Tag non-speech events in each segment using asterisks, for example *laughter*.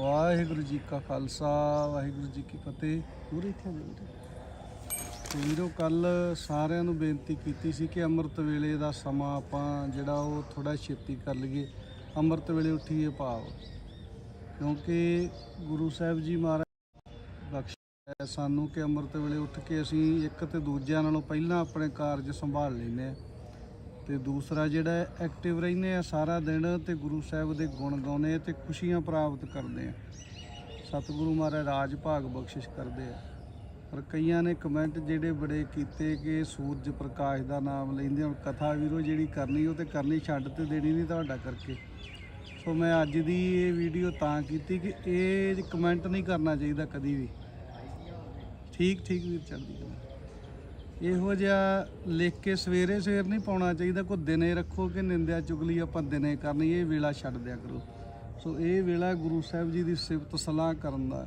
ਵਾਹਿਗੁਰੂ ਜੀ ਕਾ ਖਾਲਸਾ ਵਾਹਿਗੁਰੂ ਜੀ ਕੀ ਫਤਿਹ। ਪੂਰੇ ਇੱਥੇ। ਤੇ ਵੀਰੋ ਕੱਲ ਸਾਰਿਆਂ ਨੂੰ ਬੇਨਤੀ ਕੀਤੀ ਸੀ ਕਿ ਅੰਮ੍ਰਿਤ ਵੇਲੇ ਦਾ ਸਮਾਂ ਆਪਾਂ ਜਿਹੜਾ ਉਹ ਥੋੜਾ ਛੇਤੀ ਕਰ ਲਈਏ। ਅੰਮ੍ਰਿਤ ਵੇਲੇ ਉੱਠੀਏ ਭਾਵ। ਕਿਉਂਕਿ ਗੁਰੂ ਸਾਹਿਬ ਜੀ ਮਹਾਰਾਜ ਬਖਸ਼ਿਆ ਸਾਨੂੰ ਕਿ ਅੰਮ੍ਰਿਤ ਵੇਲੇ ਉੱਠ ਕੇ ਅਸੀਂ ਇੱਕ ਤੇ ਦੂਜਿਆਂ ਨਾਲੋਂ ਪਹਿਲਾਂ ਆਪਣੇ ਕਾਰਜ ਸੰਭਾਲ ਲੈਂਦੇ ਆ ਤੇ ਦੂਸਰਾ ਜਿਹੜਾ ਐਕਟਿਵ ਰਹਿੰਦੇ ਆ ਸਾਰਾ ਦਿਨ ਤੇ ਗੁਰੂ ਸਾਹਿਬ ਦੇ ਗੁਣ ਗਾਉਂਦੇ ਆ ਤੇ ਖੁਸ਼ੀਆਂ ਪ੍ਰਾਪਤ ਕਰਦੇ ਆ। ਸਤਿਗੁਰੂ ਮਹਾਰਾਜ ਰਾਜ ਭਾਗ ਬਖਸ਼ਿਸ਼ ਕਰਦੇ ਆ। ਪਰ ਕਈਆਂ ਨੇ ਕਮੈਂਟ ਜਿਹੜੇ ਬੜੇ ਕੀਤੇ ਕਿ ਸੂਰਜ ਪ੍ਰਕਾਸ਼ ਦਾ ਨਾਮ ਲੈਂਦੇ ਹੁਣ ਕਥਾ ਵੀਰੋ ਜਿਹੜੀ ਕਰਨੀ, ਉਹ ਤੇ ਕਰਨੀ ਛੱਡ ਤੇ ਦੇਣੀ ਨਹੀਂ ਤੁਹਾਡਾ ਕਰਕੇ। ਸੋ ਮੈਂ ਅੱਜ ਦੀ ਇਹ ਵੀਡੀਓ ਤਾਂ ਕੀਤੀ ਕਿ ਇਹ ਕਮੈਂਟ ਨਹੀਂ ਕਰਨਾ ਚਾਹੀਦਾ ਕਦੀ ਵੀ। ਠੀਕ ਠੀਕ ਵੀਰ ਚੜਦੀ ਕਲਾ। ਇਹੋ ਜਿਹਾ ਲਿਖ ਕੇ ਸਵੇਰੇ ਸਵੇਰ ਨਹੀਂ ਪਾਉਣਾ ਚਾਹੀਦਾ ਕੋਈ ਦਿਨੇ ਰੱਖੋ ਕਿ ਨਿੰਦਿਆ ਚੁਗਲੀ ਆਪਾਂ ਦਿਨੇ ਕਰਨੀ ਇਹ ਵੇਲਾ ਛੱਡ ਦਿਆ ਕਰੋ। ਸੋ ਇਹ ਵੇਲਾ ਗੁਰੂ ਸਾਹਿਬ ਜੀ ਦੀ ਸਿਫਤ ਸਲਾਹ ਕਰਨ ਦਾ।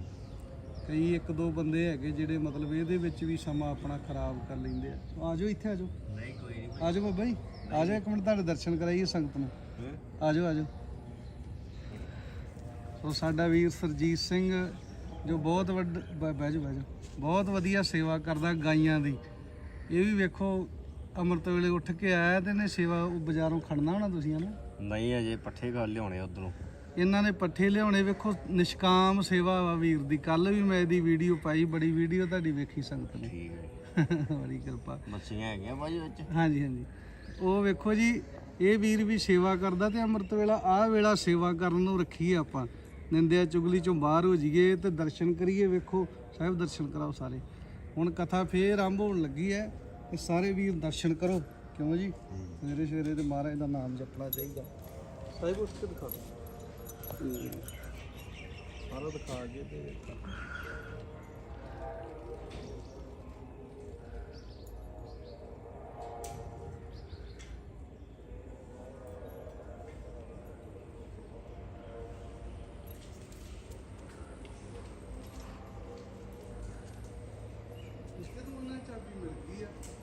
ਕਈ ਇੱਕ ਦੋ ਬੰਦੇ ਹੈਗੇ ਜਿਹੜੇ ਮਤਲਬ ਇਹਦੇ ਵਿੱਚ ਵੀ ਸਮਾਂ ਆਪਣਾ ਖਰਾਬ ਕਰ ਲੈਂਦੇ ਆ। ਆ ਜਾਓ ਇੱਥੇ ਆ ਜਾਓ ਨਹੀਂ ਕੋਈ ਨਹੀਂ। ਆ ਜਾਓ ਬਾਬਾ ਜੀ ਆ ਜਾਓ ਇੱਕ ਮਿੰਟ ਤੁਹਾਡੇ ਦਰਸ਼ਨ ਕਰਾਈਏ ਸੰਗਤ ਨੂੰ। ਆ ਜਾਓ ਆ ਜਾਓ ਸੋ ਸਾਡਾ ਵੀਰ ਸਰਜੀਤ ਸਿੰਘ ਜੋ ਬਹੁਤ ਵੱਡ ਬਹਿ ਜਾਓ ਬਹਿ ਜਾਓ। ਬਹੁਤ ਵਧੀਆ ਸੇਵਾ ਕਰਦਾ ਗਾਈਆਂ ਦੀ। ਇਹ ਵੀ ਵੇਖੋ ਅੰਮ੍ਰਿਤ ਵੇਲੇ ਉੱਠ ਕੇ ਆਇਆ ਤੇ ਨੇ ਸੇਵਾ ਉਹ ਬਾਜ਼ਾਰੋਂ ਖੜਨਾ ਹੋਣਾ ਤੁਸੀਂ ਹਨਾ? ਨਹੀਂ ਅਜੇ ਪੱਠੇ ਗੱਲ ਲਿਆਉਣੇ ਉਧਰੋਂ। ਇਹਨਾਂ ਨੇ ਪੱਠੇ ਲਿਆਉਣੇ ਵੇਖੋ ਨਿਸ਼ਕਾਮ ਸੇਵਾ ਵਾ ਵੀਰ ਦੀ। ਕੱਲ ਵੀ ਮੈਂ ਇਹਦੀ ਵੀਡੀਓ ਪਾਈ ਬੜੀ ਵੀਡੀਓ ਤੁਹਾਡੀ ਵੇਖੀ ਸੰਗਤ ਨੇ। ਠੀਕ ਹੈ। *laughs* ਬੜੀ ਕਿਰਪਾ। ਮੱਛੀਆਂ ਹੈਗੀਆਂ ਬਾਜੀ ਵਿੱਚ? ਹਾਂਜੀ ਹਾਂਜੀ। ਉਹ ਵੇਖੋ ਜੀ ਇਹ ਵੀਰ ਵੀ ਸੇਵਾ ਕਰਦਾ ਤੇ ਅੰਮ੍ਰਿਤ ਵੇਲਾ ਆਹ ਵੇਲਾ ਸੇਵਾ ਕਰਨ ਨੂੰ ਰੱਖੀਏ ਆਪਾਂ। ਨਿੰਦਿਆ ਚੁਗਲੀ ਚੋਂ ਬਾਹਰ ਹੋ ਜਾਈਏ ਤੇ ਦਰਸ਼ਨ ਕਰੀਏ ਵੇਖੋ ਸਾਹਿਬ ਦਰਸ਼ਨ ਕਰਾਓ ਸਾਰੇ। ਹੁਣ ਕਥਾ ਫੇਰ ਆਰੰਭ ਹੋਣ ਲੱਗੀ ਹੈ ਤੇ ਸਾਰੇ ਵੀਰ ਦਰਸ਼ਨ ਕਰੋ। ਕਿਉਂ ਜੀ? ਸਵੇਰੇ ਸਵੇਰੇ ਤੇ ਮਹਾਰਾਜ ਦਾ ਨਾਮ ਜਪਣਾ ਚਾਹੀਦਾ। ਸਾਹਿਬ ਉੱਠ ਕੇ ਦਿਖਾ ਦਿਓ। ਸਾਰਾ ਦਿਖਾ ਕੇ ਤੇ ਇਸਕੇ ਤੋਂ